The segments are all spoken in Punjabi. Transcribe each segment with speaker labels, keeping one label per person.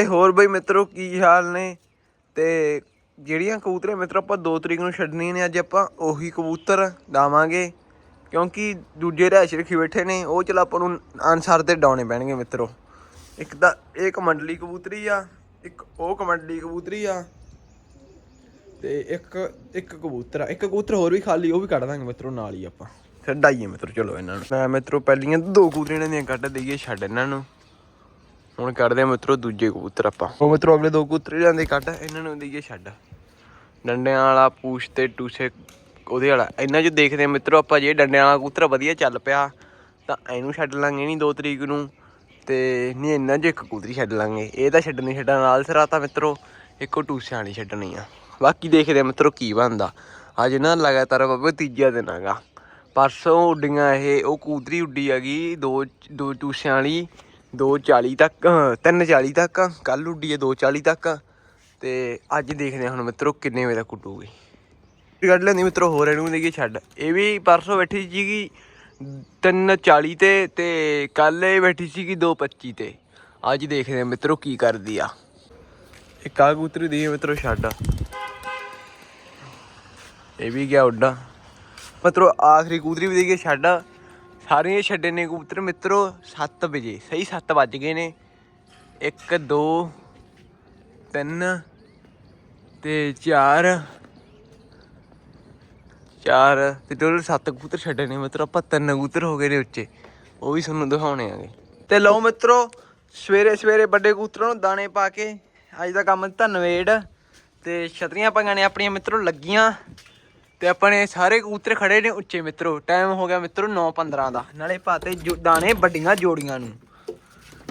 Speaker 1: ਤੇ ਹੋਰ ਬਈ ਮਿੱਤਰੋ ਕੀ ਹਾਲ ਨੇ? ਤੇ ਜਿਹੜੀਆਂ ਕਬੂਤਰੇ ਮਿੱਤਰੋ ਆਪਾਂ 2 ਤਰੀਕ ਨੂੰ ਛੱਡਣੀਆਂ ਨੇ, ਅੱਜ ਆਪਾਂ ਉਹੀ ਕਬੂਤਰ ਡਾਵਾਂਗੇ ਕਿਉਂਕਿ ਦੂਜੇ ਰਹਿਸ਼ ਰੱਖੀ ਬੈਠੇ ਨੇ, ਉਹ ਚਲ ਆਪਾਂ ਨੂੰ ਅਨਸਰ ਤੇ ਡਾਉਣੇ ਪੈਣਗੇ ਮਿੱਤਰੋ। ਇੱਕ ਤਾਂ ਇਹ ਕਮੰਡਲੀ ਕਬੂਤਰੀ ਆ, ਇੱਕ ਉਹ ਕਮੰਡਲੀ ਕਬੂਤਰੀ ਆ, ਤੇ ਇੱਕ ਇੱਕ ਕਬੂਤਰ ਆ। ਇੱਕ ਕਬੂਤਰ ਹੋਰ ਵੀ ਖਾਲੀ, ਉਹ ਵੀ ਕੱਢ ਦਾਂਗੇ ਮਿੱਤਰੋ, ਨਾਲ ਹੀ ਆਪਾਂ। ਫਿਰ ਡਾਈਏ ਮਿੱਤਰੋ, ਚਲੋ ਇਹਨਾਂ ਨੂੰ। ਮੈਂ ਮਿੱਤਰੋ, ਪਹਿਲੀਆਂ ਦੋ ਕਬੂਤਰੀਆਂ ਦੀਆਂ ਕੱਢ ਦਈਏ, ਛੱਡ ਇਹਨਾਂ ਨੂੰ। ਹੁਣ ਕੱਢਦੇ ਆ ਮਿੱਤਰੋ ਦੂਜੇ ਕਬੂਤਰ ਆਪਾਂ। ਉਹ ਮਿੱਤਰੋ ਅਗਲੇ ਦੋ ਕਬੂਤਰ ਜਾਂਦੇ ਕੱਢ, ਇਹਨਾਂ ਨੂੰ ਦਈਏ ਛੱਡ। ਡੰਡਿਆਂ ਵਾਲਾ ਪੂਛ ਤੇ ਟੂਸੇ ਉਹਦੇ ਵਾਲਾ। ਇਹਨਾਂ 'ਚ ਦੇਖਦੇ ਆ ਮਿੱਤਰੋ ਆਪਾਂ ਜੇ ਡੰਡਿਆਂ ਵਾਲਾ ਕਬੂਤਰ ਵਧੀਆ ਚੱਲ ਪਿਆ, ਤਾਂ ਇਹਨੂੰ ਛੱਡ ਲਾਂਗੇ ਨਹੀਂ 2 ਤਰੀਕ ਨੂੰ। ਤੇ ਨਹੀਂ, ਇਹਨਾਂ 'ਚ ਇੱਕ ਕਬੂਤਰੀ ਛੱਡ ਲਾਂਗੇ। ਇਹ ਤਾਂ ਛੱਡਣੀ ਛੱਡਣ ਨਾਲ ਸਿਰਾ ਤਾਂ ਮਿੱਤਰੋ, ਇੱਕੋ ਟੂਸਿਆਂ ਵਾਲੀ ਛੱਡਣੀ ਆ। ਬਾਕੀ ਦੇਖਦੇ ਆ ਮਿੱਤਰੋ ਕੀ ਬਣਦਾ। ਅੱਜ ਨਾ ਲਗਾਤਾਰ ਬਾਬੇ ਤੀਜਾ ਦਿਨ ਹੈਗਾ। ਪਰਸੋਂ ਉੱਡੀਆਂ ਇਹ, ਉਹ ਕਬੂਤਰੀ ਉੱਡੀ ਹੈਗੀ, ਦੋ ਦੋ ਟੂਸਿਆਂ ਵਾਲੀ। 2:40 ਤੱਕ 3:40 ਤੱਕ ਕੱਲ ਉੱਡੀ ਹੈ 2:40 ਤੱਕ। ਤੇ ਅੱਜ ਦੇਖਦੇ ਹਾਂ ਹੁਣ ਮਿੱਤਰੋ ਕਿੰਨੇ ਵਜੇ ਤੱਕ ਉੱਡੂਗੀ। ਕੱਢ ਲੈਂਦੀ ਮਿੱਤਰੋ, ਹੋਰ ਇਹਨੂੰ ਦੇਈਏ ਛੱਡ। ਇਹ ਵੀ ਪਰਸੋਂ ਬੈਠੀ ਸੀਗੀ 3:40 ਤੇ ਤੇ ਕੱਲ ਇਹ ਬੈਠੀ ਸੀਗੀ 2:25 ਤੇ। ਅੱਜ ਦੇਖਦੇ ਹਾਂ ਮਿੱਤਰੋ ਕੀ ਕਰਦੀ ਆ। ਇੱਕ ਆ ਕਬੂਤਰੀ ਦੀ ਮਿੱਤਰੋ ਛੱਡ। ਇਹ ਵੀ ਗਿਆ ਉੱਡਾ। ਮਿੱਤਰੋ, ਆਖਰੀ ਕਬੂਤਰੀ ਵੀ ਦੇਈਏ ਛੱਡ। ਸਾਰੀਆਂ ਛੱਡੇ ਨੇ ਕਬੂਤਰ। ਮਿੱਤਰੋ 7 ਵਜੇ, ਸਹੀ 7 ਵੱਜ ਗਏ ਨੇ। 1 2 3 ਤੇ 4 ਚਾਰ ਤੇ ਟੋਟਲ 7 ਕਬੂਤਰ ਛੱਡੇ ਨੇ। ਮਿੱਤਰੋ, ਆਪਾਂ ਤਿੰਨ ਕਬੂਤਰ ਹੋ ਗਏ ਨੇ ਉੱਚੇ। ਉਹ ਵੀ ਤੁਹਾਨੂੰ ਦਿਖਾਉਣੇ ਆਗੇ। ਤੇ ਲਓ ਮਿੱਤਰੋ, ਸਵੇਰੇ ਸਵੇਰੇ ਵੱਡੇ ਕਬੂਤਰਾਂ ਨੂੰ ਦਾਣੇ ਪਾ ਕੇ ਅੱਜ ਦਾ ਕੰਮ ਧੰਨਵੇੜ। ਤੇ ਛਤਰੀਆਂ ਪਾਈਆਂ ਨੇ ਆਪਣੀਆਂ ਮਿੱਤਰੋ, ਲੱਗੀਆਂ। ਤੇ ਆਪਣੇ ਸਾਰੇ ਕਬੂਤਰ ਖੜੇ ਨੇ ਉੱਚੇ ਮਿੱਤਰੋ ਟਾਈਮ ਹੋ ਗਿਆ ਮਿੱਤਰੋ 9:15 ਦਾ। ਨਾਲੇ ਪਾਤੇ ਜੋ- ਦਾਣੇ ਵੱਡੀਆਂ ਜੋੜੀਆਂ ਨੂੰ।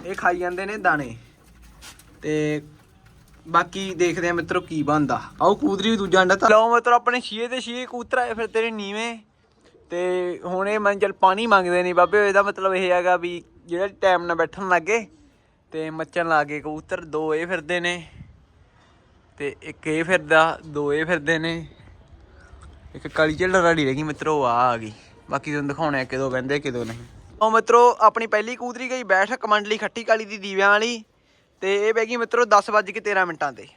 Speaker 1: ਇਹ ਖਾਈ ਜਾਂਦੇ ਨੇ ਦਾਣੇ। ਤੇ ਬਾਕੀ ਦੇਖਦੇ ਆ ਮਿੱਤਰੋ ਕੀ ਬਣਦਾ। ਆਓ ਕਬੂਤਰੀ ਵੀ ਦੂਜਾ ਅੰਡਾ ਤਾਂ ਲਓ ਮਿੱਤਰੋ ਆਪਣੇ ਛੀਏ ਤੇ ਛੀਏ ਕੂਤਰ ਆਏ ਫਿਰ ਤੇਰੇ ਨੀਵੇਂ। ਤੇ ਹੁਣ ਇਹ ਮਨ ਚਲ ਪਾਣੀ ਮੰਗਦੇ ਨੇ ਬਾਬੇ, ਇਹਦਾ ਮਤਲਬ ਇਹ ਹੈਗਾ ਵੀ ਜਿਹੜਾ ਟਾਈਮ ਨਾਲ ਬੈਠਣ ਲੱਗੇ ਤੇ ਮੱਚਣ ਲੱਗੇ ਕਬੂਤਰ, ਦੋ ਇਹ ਫਿਰਦੇ ਨੇ ਤੇ ਇੱਕ ਇਹ ਫਿਰਦਾ, ਦੋ ਇਹ ਫਿਰਦੇ ਨੇ। ਇੱਕ ਕਾਲੀ ਝੱਲਰ ਵਾਲੀ ਰਹਿ ਗਈ ਮਿੱਤਰੋ ਆ ਆ ਗਈ। ਬਾਕੀ ਤੁਹਾਨੂੰ ਦਿਖਾਉਣੇ ਕਿਦੋਂ ਕਹਿੰਦੇ ਕਿਦੋਂ ਨਹੀਂ। ਉਹ ਮਿੱਤਰੋ, ਆਪਣੀ ਪਹਿਲੀ ਕੂਦਰੀ ਗਈ, ਬੈਠ ਕਮੰਡਲੀ ਖੱਟੀ ਕਾਲੀ ਦੀ ਦੀਵਿਆਂ ਵਾਲੀ। ਤੇ ਇਹ ਬਹਿ ਗਈ ਮਿੱਤਰੋ 10 ਵੱਜ ਕੇ 13 ਮਿੰਟਾਂ ਤੇ।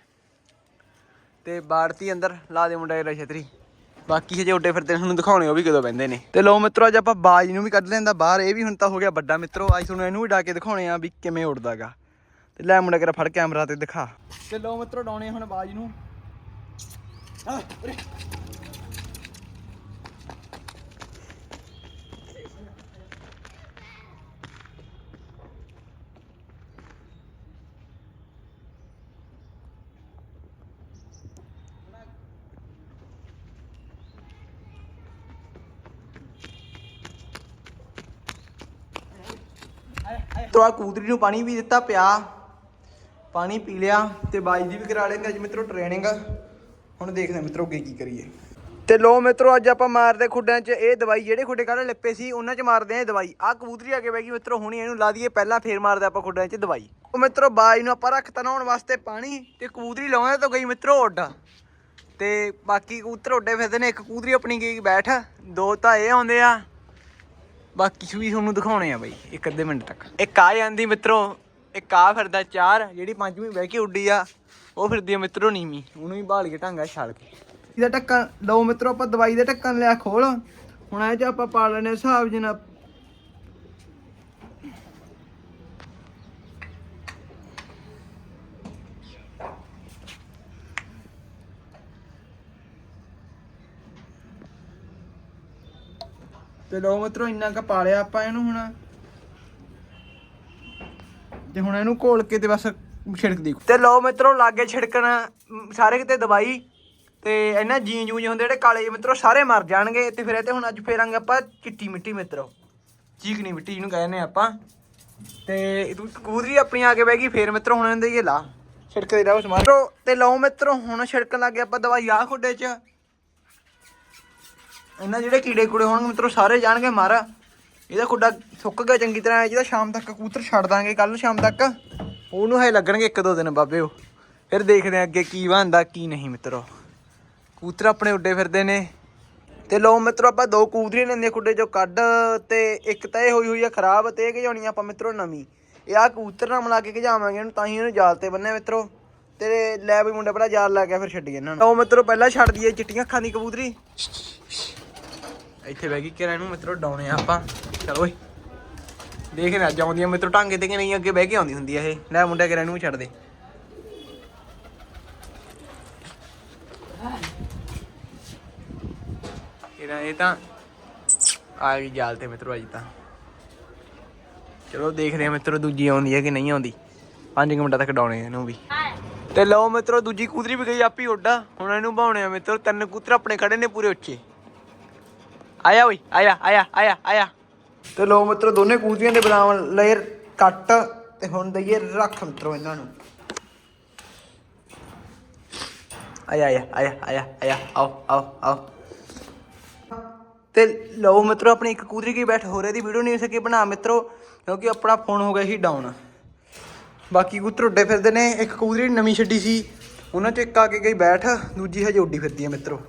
Speaker 1: ਤੇ ਬਾੜਤੀ ਅੰਦਰ, ਲਾ ਦੇ ਮੁੰਡਾ ਇਹਦਾ ਛਤਰੀ। ਬਾਕੀ ਹਜੇ ਉੱਡੇ ਫਿਰਦੇ ਨੇ, ਤੁਹਾਨੂੰ ਦਿਖਾਉਣੇ ਉਹ ਵੀ ਕਦੋਂ ਬਹਿੰਦੇ ਨੇ। ਤੇ ਲੋ ਮਿੱਤਰੋ, ਅੱਜ ਆਪਾਂ ਬਾਜ ਨੂੰ ਵੀ ਕੱਢ ਲੈਂਦਾ, ਬਾਹਰ ਇਹ ਵੀ ਹੁਣ ਤਾਂ ਹੋ ਗਿਆ ਵੱਡਾ ਮਿੱਤਰੋ। ਅੱਜ ਤੁਹਾਨੂੰ ਇਹਨੂੰ ਵੀ ਡਾ ਕੇ ਦਿਖਾਉਣੇ ਆ ਵੀ ਕਿਵੇਂ ਉੱਡਦਾਗਾ। ਤੇ ਲੈ ਮੁੰਡਾ ਕਿਰਾ ਫੜ ਕੈਮਰਾ ਤੇ ਦਿਖਾ। ਤੇ ਲੋ ਮਿੱਤਰੋ, ਡਾਉਣੇ ਹੁਣ ਬਾਜ ਨੂੰ। ਆ ਉਰੇ ਆ ਕੂਦਰੀ ਨੂੰ ਪਾਣੀ ਵੀ ਦਿੱਤਾ ਪਿਆ। ਪਾਣੀ ਪੀ ਲਿਆ ਤੇ ਬਾਈ ਦੀ ਵੀ ਕਰਾ ਲੈਂਦੇ ਅੱਜ ਮਿੱਤਰੋ ਟ੍ਰੇਨਿੰਗ ਹੁਣ ਦੇਖਦੇ ਹਾਂ ਮਿੱਤਰੋ ਅੱਗੇ ਕੀ ਕਰੀਏ। ਤੇ ਲੋ ਮਿੱਤਰੋ, ਅੱਜ ਆਪਾਂ ਮਾਰਦੇ ਖੁੱਡਾਂ 'ਚ ਇਹ ਦਵਾਈ, ਜਿਹੜੇ ਖੁੱਡੇ ਕੱਢ ਲਿੱਪੇ ਸੀ, ਉਹਨਾਂ 'ਚ ਮਾਰਦੇ ਆ ਇਹ ਦਵਾਈ। ਆ ਕਬੂਤਰੀ ਅੱਗੇ ਬੈ ਗਈ ਮਿੱਤਰੋ, ਹੁਣੀ ਇਹਨੂੰ ਲਾ ਦਈਏ, ਪਹਿਲਾਂ ਫੇਰ ਮਾਰਦੇ ਆਪਾਂ ਖੁੱਡਾਂ 'ਚ ਦਵਾਈ। ਉਹ ਮਿੱਤਰੋ, ਬਾਈ ਨੂੰ ਆਪਾਂ ਰੱਖਤਾ ਨਹਾਉਣ ਵਾਸਤੇ ਪਾਣੀ ਤੇ ਕਬੂਤਰੀ ਲਾਉਂਦੇ ਤਾਂ ਗਈ ਮਿੱਤਰੋ ਉੱਡ। ਤੇ ਬਾਕੀ ਕਬੂਤਰ ਉੱਡੇ ਫਿਰਦੇ ਨੇ, ਇੱਕ ਕਬੂਤਰੀ ਆਪਣੀ ਗਈ ਬੈਠ। ਦੋ ਤਾਂ ਇਹ ਆਉਂਦੇ ਆ। ਬਾਕੀ ਵੀ ਤੁਹਾਨੂੰ ਦਿਖਾਉਣੇ ਆ ਬਾਈ ਇੱਕ ਅੱਧੇ ਮਿੰਟ ਤੱਕ। ਇੱਕ ਆ ਜਾਂਦੀ ਮਿੱਤਰੋ ਇੱਕ ਆ ਫਿਰਦਾ ਚਾਰ ਜਿਹੜੀ ਪੰਜਵੀਂ ਬਹਿ ਕੇ ਉੱਡੀ ਆ ਉਹ ਫਿਰਦੀ ਆ ਮਿੱਤਰੋ ਨੀਵੀਂ। ਉਹਨੂੰ ਹੀ ਭਾਲ ਕੇ ਢਾਂਗਾ ਛਾਲ ਕੇ। ਇਹਦਾ ਢੱਕਣ ਲਓ ਮਿੱਤਰੋ ਆਪਾਂ ਦਵਾਈ ਦੇ ਢੱਕਣ ਲਿਆ ਖੋਲ। ਹੁਣ ਇਹ ਚ ਆਪਾਂ ਪਾ ਲੈਣੇ ਹਿਸਾਬ ਜਨਾ ਤੇ ਲੋ ਮਿੱਤਰੋ ਇੰਨਾ ਕ ਪਾ ਲਿਆ ਆਪਾਂ ਇਹਨੂੰ ਹੁਣ। ਤੇ ਹੁਣ ਇਹਨੂੰ ਘੋਲ ਕੇ ਤੇ ਬਸ ਛਿੜਕ ਦੀ ਤੇ ਲਓ ਮਿੱਤਰੋ ਲਾਗੇ ਛਿੜਕਣ, ਸਾਰੇ ਕਿਤੇ ਦਵਾਈ, ਤੇ ਇਹਨਾਂ ਜੀਂ ਜੂੰ ਹੁੰਦੇ ਜਿਹੜੇ ਕਾਲੇ ਜਿਹੇ ਮਿੱਤਰੋ, ਸਾਰੇ ਮਰ ਜਾਣਗੇ। ਤੇ ਫਿਰ ਇਹ ਤੇ ਹੁਣ ਅੱਜ ਫੇਰਾਂਗੇ ਆਪਾਂ ਚਿੱਟੀ ਮਿੱਟੀ ਮਿੱਤਰੋ। ਚੀਕਣੀ ਮਿੱਟੀ ਜਿਹਨੂੰ ਕਹਿੰਦੇ ਆਪਾਂ। ਤੇ ਤੂੰ ਕੂਦਰੀ ਆਪਣੀ ਆ ਕੇ ਬਹਿ ਗਈ, ਫੇਰ ਮਿੱਤਰੋ ਹੁਣ ਇਹਦੇ ਇਹ ਲਾ। ਛਿੜਕਦੇ ਰਹੋ ਸਮਾਨ। ਤੇ ਲਓ ਮਿੱਤਰੋ ਹੁਣ ਛਿੜਕਣ ਲੱਗੇ ਆਪਾਂ ਦਵਾਈ ਆ ਖੁੱਡੇ 'ਚ। ਇਹਨਾਂ ਜਿਹੜੇ ਕੀੜੇ ਕੂੜੇ ਹੋਣਗੇ, ਮਿੱਤਰੋ, ਸਾਰੇ ਜਾਣਗੇ, ਮਰ। ਇਹਦਾ ਖੁੱਡਾ ਸੁੱਕ ਗਿਆ ਚੰਗੀ ਤਰ੍ਹਾਂ, ਜਿਹਦਾ ਸ਼ਾਮ ਤੱਕ ਕਬੂਤਰ ਛੱਡ ਦਾਂਗੇ ਕੱਲ ਨੂੰ ਸ਼ਾਮ ਤੱਕ। ਉਹਨੂੰ ਹੈ ਲੱਗਣਗੇ ਇੱਕ ਦੋ ਦਿਨ, ਬਾਬੇ, ਉਹ। ਫਿਰ ਦੇਖਦੇ ਆਂ ਅੱਗੇ ਕੀ ਬਣਦਾ, ਕੀ ਨਹੀਂ, ਮਿੱਤਰੋ। ਕਬੂਤਰ ਆਪਣੇ ਉੱਡੇ ਫਿਰਦੇ ਨੇ। ਤੇ ਲੋ ਮਿੱਤਰੋ, ਆਪਾਂ ਦੋ ਕਬੂਤਰੀਆਂ ਲੈਂਦੇ ਖੁੱਡੇ ਚੋਂ ਕੱਢ ਤੇ ਇੱਕ ਤਾਂ ਇਹ ਹੋਈ ਹੋਈ ਆ ਖਰਾਬ ਤੇ ਇਹ ਗਜਾਉਣੀ ਆਪਾਂ, ਮਿੱਤਰੋ, ਨਵੀਂ। ਇਹ ਆ ਕਬੂਤਰ ਨਾਲ ਮਿਲਾ ਕੇ ਘਜਾਵਾਂਗੇ ਇਹਨੂੰ, ਤਾਂ ਹੀ ਇਹਨੂੰ ਜਾਲ ਤੇ ਬੰਨਿਆ, ਮਿੱਤਰੋ। ਤੇ ਲੈ ਵੀ ਮੁੰਡੇ, ਪਹਿਲਾਂ ਜਾਲ ਲਾ ਗਿਆ ਫਿਰ ਛੱਡੀ ਇਹਨਾਂ ਨੂੰ। ਉਹ ਮਿੱਤਰੋ, ਪਹਿਲਾਂ ਛੱਡ ਦਈਏ ਚਿੱਟੀਆਂ ਅੱਖਾਂ ਦੀ ਕਬੂਤਰੀ। ਇੱਥੇ ਬਹਿ ਗਈ ਕਿਰਾਂ ਨੂੰ ਮਿੱਤਰੋ ਡਾਉਣੇ ਆ ਆਪਾਂ। ਚਲੋ ਓਏ। ਦੇਖ ਨਾ ਜਾਉਂਦੀਆਂ ਮਿੱਤਰੋ ਟਾਂਗੇ ਤੇ ਕਿ ਨਹੀਂ, ਅੱਗੇ ਬਹਿ ਕੇ ਆਉਂਦੀ ਹੁੰਦੀ ਆ ਇਹ। ਲੈ ਮੁੰਡੇ ਕਿਰਾਂ ਨੂੰ ਵੀ ਛੱਡ ਦੇ। ਕਿਰਾਂ ਇਹ ਤਾਂ ਆ ਗਈ ਜਾਲ ਤੇ ਮਿੱਤਰੋ ਅੱਜ ਤਾਂ। ਚਲੋ ਦੇਖਦੇ ਆ ਮਿੱਤਰੋ ਦੂਜੀ ਆਉਂਦੀ ਹੈ ਕਿ ਨਹੀਂ ਆਉਂਦੀ। 5 ਮਿੰਟਾਂ ਤੱਕ ਡਾਉਣੇ ਆ ਇਹਨੂੰ ਵੀ। ਤੇ ਲਓ ਮਿੱਤਰੋ, ਦੂਜੀ ਕੂਤਰੀ ਵੀ ਗਈ ਆਪੀ ਉੱਡਾ। ਹੁਣ ਇਹਨੂੰ ਭਾਉਣੇ ਆ ਮਿੱਤਰੋ, ਤਿੰਨ ਕੂਤਰ ਆਪਣੇ ਖੜੇ ਨੇ ਪੂਰੇ ਉੱਚੇ। ਆਇਆ ਓਏ, ਆਇਆ ਆਇਆ ਆਇਆ ਆਇਆ। ਤੇ ਲੋ ਮਿੱਤਰੋ, ਦੋਨੇ ਕੂਤਰੀਆਂ ਦੇ ਬਦਾਮ ਲੇਅਰ ਕੱਟ ਤੇ ਹੁਣ ਦਈਏ ਰੱਖ ਮਿੱਤਰੋ ਇਹਨਾਂ ਨੂੰ। ਆਇਆ ਆਇਆ ਆਇਆ ਆਇਆ ਆਇਆ, ਆਓ ਆਓ ਆਓ। ਤੇ ਲਓ ਮਿੱਤਰੋ, ਆਪਣੀ ਇੱਕ ਕੂਦਰੀ ਕੀ ਬੈਠ ਹੋ ਰਹੀ ਦੀ ਵੀਡੀਓ ਨਹੀਂ ਹੋ ਸਕੀ ਬਣਾ ਮਿੱਤਰੋ, ਕਿਉਂਕਿ ਆਪਣਾ ਫੋਨ ਹੋ ਗਿਆ ਸੀ ਡਾਊਨ ਬਾਕੀ ਕਬੂਤਰ ਉੱਡੇ ਫਿਰਦੇ ਨੇ, ਇੱਕ ਕੂਦਰੀ ਨਵੀਂ ਛੱਡੀ ਸੀ, ਉਹਨਾਂ ਚ ਇੱਕ ਆ ਕੇ ਗਈ ਬੈਠ, ਦੂਜੀ ਹਜੇ ਉੱਡੀ ਫਿਰਦੀ ਹੈ ਮਿੱਤਰੋ।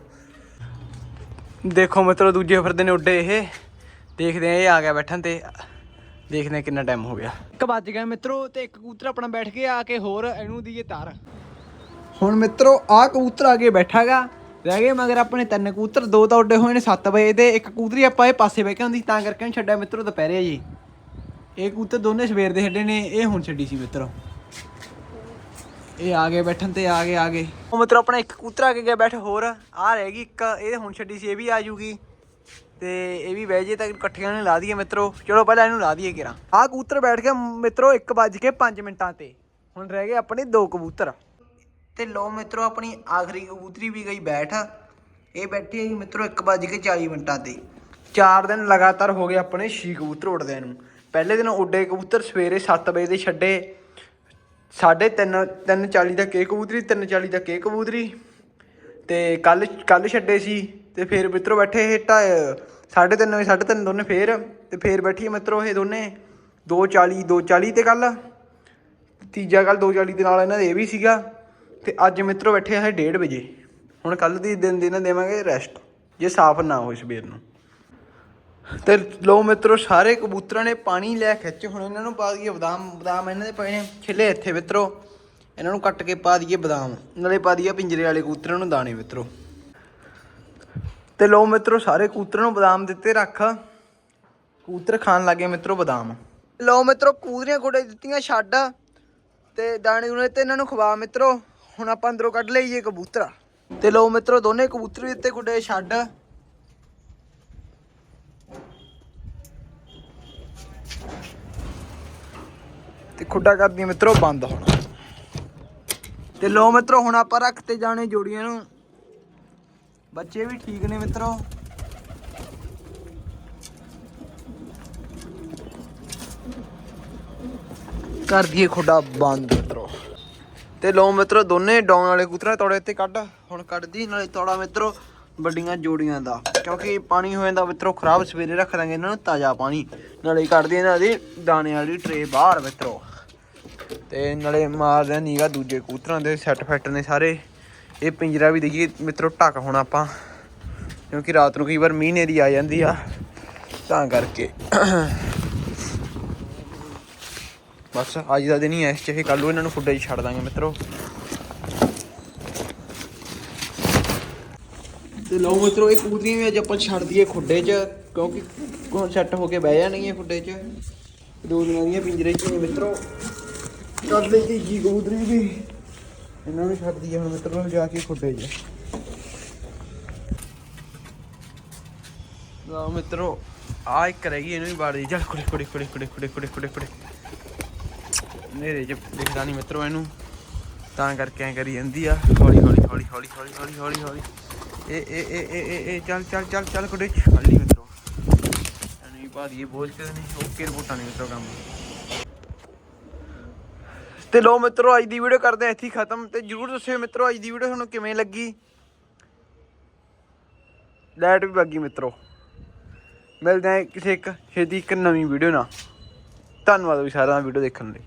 Speaker 1: ਦੇਖੋ ਮਿੱਤਰੋ ਦੂਜੇ ਫਿਰਦੇ ਨੇ ਉੱਡੇ ਇਹ। ਦੇਖਦੇ ਆ ਇਹ ਆ ਗਿਆ ਬੈਠਣ ਤੇ। ਦੇਖਦੇ ਆ ਕਿੰਨਾ ਟਾਈਮ ਹੋ ਗਿਆ। ਇੱਕ ਵੱਜ ਗਿਆ ਮਿੱਤਰੋ ਤੇ ਇੱਕ ਕਬੂਤਰ ਆਪਣਾ ਬੈਠ ਕੇ ਆ ਕੇ ਹੋਰ ਇਹਨੂੰ ਦੀਏ ਤਾਰ। ਹੁਣ ਮਿੱਤਰੋ ਆ ਕਬੂਤਰ ਆ ਕੇ ਬੈਠਾਗਾ। ਰਹਿ ਗਏ ਮਗਰ ਆਪਣੇ ਤਿੰਨ ਕਬੂਤਰ ਦੋ ਤਾਂ ਉੱਡੇ ਹੋਏ ਨੇ 7 ਵਜੇ ਤੇ ਇੱਕ ਕਬੂਤਰੀ ਆਪਾਂ ਇਹ ਪਾਸੇ ਬਹਿ ਕੇ ਹੁੰਦੀ ਤਾਂ ਕਰਕੇ ਉਹਨੂੰ ਛੱਡਿਆ ਮਿੱਤਰੋ ਦੁਪਹਿਰੇ ਜੀ ਇਹ ਕਬੂਤਰ ਦੋਨੇ ਸਵੇਰ ਦੇ ਛੱਡੇ ਨੇ ਇਹ ਹੁਣ ਛੱਡੀ ਸੀ ਮਿੱਤਰੋ। ਇਹ ਆ ਗਏ ਬੈਠਣ ਤੇ, ਆ ਗਏ ਆ ਗਏ। ਉਹ ਮਿੱਤਰੋ, ਆਪਣਾ ਇੱਕ ਕਬੂਤਰ ਆ ਕੇ ਗਿਆ ਬੈਠ, ਹੋਰ। ਆ ਰਹਿ ਗਈ ਇੱਕ, ਇਹ ਹੁਣ ਛੱਡੀ ਸੀ, ਇਹ ਵੀ ਆ ਜੂਗੀ। ਤੇ ਇਹ ਵੀ ਬਹਿ ਜੇ ਤਾਂ ਇਕੱਠਿਆਂ ਨੇ ਲਾ ਦਈਏ ਮਿੱਤਰੋ। ਚਲੋ, ਪਹਿਲਾਂ ਇਹਨੂੰ ਲਾ ਦਈਏ ਕਿਰਾ ਆ ਕਬੂਤਰ ਬੈਠ ਗਿਆ ਮਿੱਤਰੋ 1 ਵੱਜ ਕੇ 5 ਮਿੰਟਾਂ ਤੇ। ਹੁਣ ਰਹਿ ਗਏ ਆਪਣੇ ਦੋ ਕਬੂਤਰ। ਤੇ ਲੋ ਮਿੱਤਰੋ, ਆਪਣੀ ਆਖਰੀ ਕਬੂਤਰੀ ਵੀ ਗਈ ਬੈਠ। ਇਹ ਬੈਠੀ ਹੈ ਜੀ ਮਿੱਤਰੋ 1 ਵੱਜ ਕੇ 40 ਮਿੰਟਾਂ ਤੇ। 4 ਦਿਨ ਲਗਾਤਾਰ ਹੋ ਗਏ ਆਪਣੇ ਛੇ ਕਬੂਤਰ ਉੱਡਦੇ ਨੂੰ। ਪਹਿਲੇ ਦਿਨ ਉੱਡੇ ਕਬੂਤਰ ਸਵੇਰੇ 7 ਵਜੇ ਦੇ ਛੱਡੇ। ਸਾਢੇ ਤਿੰਨ ਤਿੰਨ 40 ਦਾ ਕੇ ਕਬੂਤਰੀ 3:40 ਦਾ ਕੇ ਕਬੂਤਰੀ ਤੇ ਕੱਲ ਕੱਲ ਛੱਡੇ ਸੀ, ਤੇ ਫੇਰ ਮਿੱਤਰੋ ਬੈਠੇ ਇਹ ਢਾਈ ਸਾਢੇ ਤਿੰਨ ਵਜੇ, ਸਾਢੇ ਤਿੰਨ ਦੋਨੇ ਫੇਰ, ਤੇ ਫੇਰ ਬੈਠੀ ਹੈ ਮਿੱਤਰੋ ਇਹ ਦੋਨੇ। 2:40 2:40 ਤੇ ਕੱਲ। ਤੀਜਾ ਕੱਲ 2:40 ਦੇ ਨਾਲ ਇਹਨਾਂ ਦੇ ਇਹ ਵੀ ਸੀਗਾ। ਤੇ ਅੱਜ ਮਿੱਤਰੋ ਬੈਠੇ ਆ 1:30 ਵਜੇ। ਹੁਣ ਕੱਲ ਦੀ ਦਿਨ ਦੀ ਇਹਨਾਂ ਦੇਵਾਂਗੇ ਰੈਸਟ ਜੇ ਸਾਫ਼ ਨਾ ਹੋਏ ਸਵੇਰ ਨੂੰ। ਤੇ ਲੋ ਮਿੱਤਰੋ, ਸਾਰੇ ਕਬੂਤਰਾਂ ਨੇ ਪਾਣੀ ਲੈ ਖਿੱਚ। ਹੁਣ ਇਹਨਾਂ ਨੂੰ ਪਾ ਦਈਏ ਬਦਾਮ ਬਦਾਮ ਇਹਨਾਂ ਦੇ ਪਏ ਨੇ ਖਿਲੇ ਇੱਥੇ ਮਿੱਤਰੋ। ਇਹਨਾਂ ਨੂੰ ਕੱਟ ਕੇ ਪਾ ਦਈਏ ਬਦਾਮ। ਨਾਲੇ ਪਾ ਦਈਏ ਪਿੰਜਰੇ ਵਾਲੇ ਕਬੂਤਰਾਂ ਨੂੰ ਦਾਣੇ ਮਿੱਤਰੋ। ਤੇ ਲੋ ਮਿੱਤਰੋ, ਸਾਰੇ ਕਬੂਤਰਾਂ ਨੂੰ ਬਦਾਮ ਦਿੱਤੇ ਰੱਖ। ਕਬੂਤਰ ਖਾਣ ਲੱਗੇ ਮਿੱਤਰੋ ਬਦਾਮ। ਲੋ ਮਿੱਤਰੋ ਕਬੂਤਰੀਆਂ ਗੋਡੇ ਦਿੱਤੀਆਂ ਛੱਡ। ਤੇ ਦਾਣੇ ਦੂਣੇ ਤੇ ਇਹਨਾਂ ਨੂੰ ਖਵਾ ਮਿੱਤਰੋ। ਹੁਣ ਆਪਾਂ ਅੰਦਰੋਂ ਕੱਢ ਲਈਏ ਕਬੂਤਰ। ਤੇ ਲੋ ਮਿੱਤਰੋ, ਦੋਨੇ ਕਬੂਤਰ ਵੀ ਦਿੱਤੇ ਗੁੱਡੇ ਛੱਡ। ਤੇ ਖੁੱਡਾ ਕਰਦੀ ਮਿੱਤਰੋ ਬੰਦ ਹੁਣ। ਤੇ ਲੋ ਮਿੱਤਰੋ, ਹੁਣ ਆਪਾਂ ਰੱਖ ਤੇ ਜਾਣੇ ਜੋੜੀਆਂ ਨੂੰ। ਬੱਚੇ ਵੀ ਠੀਕ ਨੇ ਮਿੱਤਰੋ। ਕਰ ਦਈਏ ਖੁੱਡਾ ਬੰਦ ਮਿੱਤਰੋ। ਤੇ ਲੋ ਮਿੱਤਰੋ, ਦੋਨੇ ਡਾਉਣ ਵਾਲੇ ਕੂਤਰਾ, ਤੋੜੇ ਇੱਥੇ ਕੱਢ। ਹੁਣ ਕੱਢਦੀ, ਨਾਲੇ ਤੋੜਾ ਮਿੱਤਰੋ। ਵੱਡੀਆਂ ਜੋੜੀਆਂ ਦਾ, ਕਿਉਂਕਿ ਪਾਣੀ ਹੋ ਜਾਂਦਾ ਮਿੱਤਰੋ ਖਰਾਬ ਸਵੇਰੇ ਰੱਖ ਦਾਂਗੇ ਇਹਨਾਂ ਨੂੰ ਤਾਜ਼ਾ ਪਾਣੀ, ਨਾਲੇ ਕੱਢਦੇ ਇਹਨਾਂ ਦੀ ਦਾਣੇ ਵਾਲੀ ਟਰੇ ਬਾਹਰ ਮਿੱਤਰੋ। ਤੇ ਨਾਲੇ ਮਾਰਦੇ ਨੀਗਾ ਦੂਜੇ ਕੂਤਰਾਂ ਦੇ ਸੈੱਟ ਫੈਟ ਨੇ ਸਾਰੇ, ਇਹ ਪਿੰਜਰਾ ਵੀ ਦੇਖੀਏ ਮਿੱਤਰੋ ਢੱਕ ਹੁਣ ਆਪਾਂ, ਕਿਉਂਕਿ ਰਾਤ ਨੂੰ ਕਈ ਵਾਰ ਮੀਂਹ ਨੇਰੀ ਆ ਜਾਂਦੀ ਆ, ਤਾਂ ਕਰਕੇ। ਬਸ ਅੱਜ ਦਾ ਦਿਨ ਹੀ ਐ ਇਸ ਚ ਫਿਰ ਕੱਲ ਨੂੰ ਇਹਨਾਂ ਨੂੰ ਫੁੱਡੇ 'ਚ ਛੱਡ ਦਾਂਗੇ ਮਿੱਤਰੋ। ਤੇ ਲਓ ਮਿੱਤਰੋ, ਇਹ ਕੂਦਰੀਆਂ ਵੀ ਅੱਜ ਆਪਾਂ ਛੱਡ ਦਈਏ ਖੁੱਡੇ 'ਚ, ਕਿਉਂਕਿ ਹੁਣ ਸੈੱਟ ਹੋ ਕੇ ਬਹਿ ਜਾਣਗੀਆਂ ਖੁੱਡੇ 'ਚ। ਦੋ ਦਿਨਾਂ ਦੀਆਂ ਪਿੰਜਰੇ 'ਚ ਨੇ ਮਿੱਤਰੋ। ਕੱਢ ਲਈ ਜੀ ਜੀ ਕਬੂਤਰੀ ਵੀ। ਇਹਨਾਂ ਨੂੰ ਛੱਡ ਦਈਏ ਹੁਣ ਮਿੱਤਰੋ, ਜਾ ਕੇ ਖੁੱਡੇ 'ਚ। ਲਓ ਮਿੱਤਰੋ, ਆ ਇੱਕ ਰਹਿ ਗਈ ਇਹਨੂੰ ਵੀ ਬਾੜ ਦੀ। ਚੱਲ ਕੁੜੇ ਕੁੜੇ ਕੁੜੇ ਕੁੜੇ ਕੁੜੇ ਕੁੜੇ ਕੁੜੇ ਕੁੜੇ ਨੇਰੇ 'ਚ ਦਿਖਦਾ ਨਹੀਂ ਮਿੱਤਰੋ ਇਹਨੂੰ। ਤਾਂ ਕਰਕੇ ਐ ਕਰੀ ਜਾਂਦੀ ਆ। ਹੌਲੀ ਹੌਲੀ ਹੌਲੀ ਹੌਲੀ ਹੌਲੀ ਹੌਲੀ ਹੌਲੀ ਹੌਲੀ। ਇਹ ਇਹ ਇਹ ਇਹ ਇਹ ਇਹ ਚੱਲ ਚੱਲ ਚੱਲ ਚੱਲ ਕੁੜੇ ਛੱਡ ਲਈ ਮਿੱਤਰੋ। ਨਹੀਂ ਭਾਦੀਏ ਬੋਝ ਕੇ ਨਹੀਂ, ਓਕੇ ਰਿਪੋਰਟਾਂ ਨਹੀਂ ਮਿੱਤਰੋ ਕੰਮ। ਤੇ ਲੋ ਮਿੱਤਰੋ, ਅੱਜ ਦੀ ਵੀਡੀਓ ਕਰਦੇ ਆ ਇੱਥੇ ਖਤਮ, ਤੇ ਜਰੂਰ ਦੱਸਿਓ ਮਿੱਤਰੋ, ਅੱਜ ਦੀ ਵੀਡੀਓ ਤੁਹਾਨੂੰ ਕਿਵੇਂ ਲੱਗੀ? ਲਾਈਟ ਵੀ ਲੱਗੀ ਮਿੱਤਰੋ। ਮਿਲਦੇ ਆ ਕਿਸੇ ਇੱਕ, ਛੇਤੀ ਇੱਕ ਨਵੀਂ ਵੀਡੀਓ ਨਾਲ। ਧੰਨਵਾਦ ਵੀ ਸਾਰਿਆਂ ਦਾ ਵੀਡੀਓ ਦੇਖਣ ਲਈ।